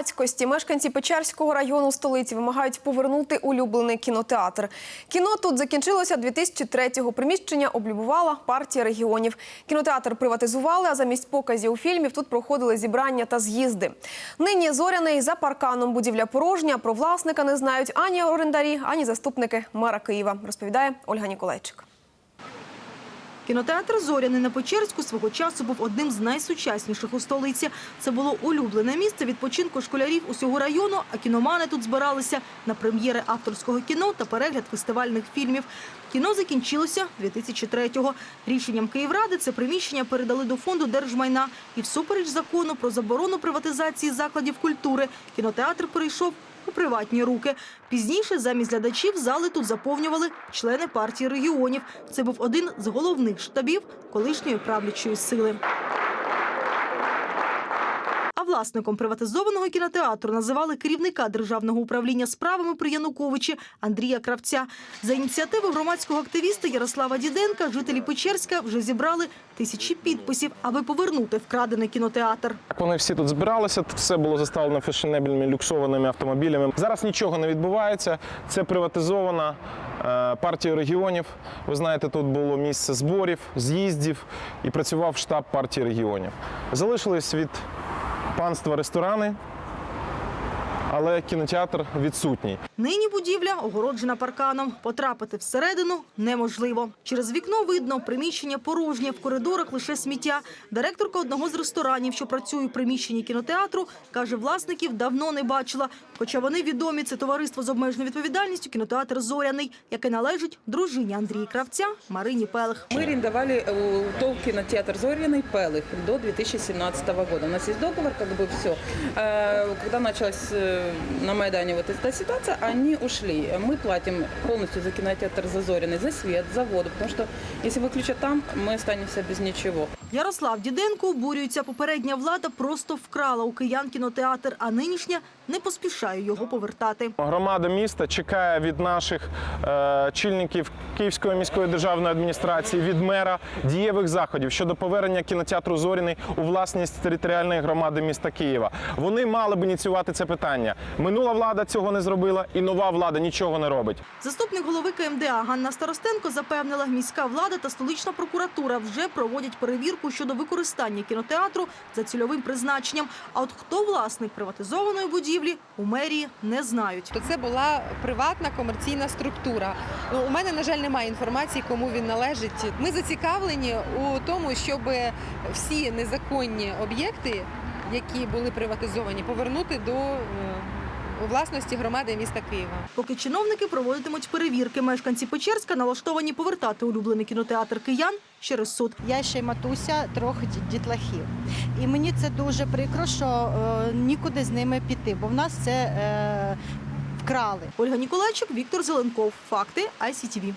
громадськості мешканці Печерського району столиці вимагають повернути улюблений кінотеатр. Кіно тут закінчилося 2003-го. Приміщення облюбувала партія регіонів. Кінотеатр приватизували, а замість показів фільмів тут проходили зібрання та з'їзди. Нині зоряний за парканом будівля порожня. Про власника не знають ані орендарі, ані заступники мера Києва. Розповідає Ольга Ніколайчик. Кінотеатр Зоряний на Печерську свого часу був одним з найсучасніших у столиці. Це було улюблене місце відпочинку школярів усього району, а кіномани тут збиралися на прем'єри авторського кіно та перегляд фестивальних фільмів. Кіно закінчилося 2003-го. Рішенням Київради це приміщення передали до фонду держмайна. І всупереч закону про заборону приватизації закладів культури кінотеатр перейшов у приватні руки. Пізніше замість глядачів зали тут заповнювали члени партії регіонів. Це був один з головних штабів колишньої правлячої сили. Власником приватизованого кінотеатру називали керівника державного управління справами при Януковичі Андрія Кравця. За ініціативи громадського активіста Ярослава Діденка жителі Печерська вже зібрали тисячі підписів, аби повернути вкрадений кінотеатр. Вони всі тут збиралися, все було заставлено фешенебельними люксованими автомобілями. Зараз нічого не відбувається. Це приватизована е, партія регіонів. Ви знаєте, тут було місце зборів, з'їздів і працював штаб партії регіонів. Залишились від панства ресторани, але кінотеатр відсутній. Нині будівля огороджена парканом. Потрапити всередину неможливо. Через вікно видно приміщення порожнє, в коридорах лише сміття. Директорка одного з ресторанів, що працює у приміщенні кінотеатру, каже, власників давно не бачила. Хоча вони відомі, це товариство з обмеженою відповідальністю кінотеатр Зоряний, яке належить дружині Андрії Кравця Марині Пелих. Мы арендовали э, у ТОВ кинотеатр «Зориный» Пелых до 2017 года. У нас есть договор, как бы все. Когда началась э, на Майдане вот эта ситуация, они ушли. Мы платим полностью за кинотеатр за «Зориный», за свет, за воду, потому что если выключат там, мы останемся без ничего. Ярослав Діденко обурюється. Попередня влада просто вкрала у киян кінотеатр, а нинішня не поспішає його повертати. Громада міста чекає від наших е, чільників Київської міської державної адміністрації, від мера дієвих заходів щодо повернення кінотеатру Зоріний у власність територіальної громади міста Києва. Вони мали б ініціювати це питання. Минула влада цього не зробила, і нова влада нічого не робить. Заступник голови КМДА Ганна Старостенко запевнила, міська влада та столична прокуратура вже проводять перевірку щодо використання кінотеатру за цільовим призначенням. А от хто власник приватизованої будівлі у мерії не знають. то це була приватна комерційна структура. Ну, у мене, на жаль, немає інформації, кому він належить. Ми зацікавлені у тому, щоб всі незаконні об'єкти, які були приватизовані, повернути до е, у власності громади міста Києва. Поки чиновники проводитимуть перевірки, мешканці Печерська налаштовані повертати улюблений кінотеатр киян через суд. Я ще й матуся трьох дітлахів. І мені це дуже прикро, що е, нікуди з ними піти, бо в нас це е, вкрали. Ольга Ніколайчик, Віктор Зеленков. Факти ICTV.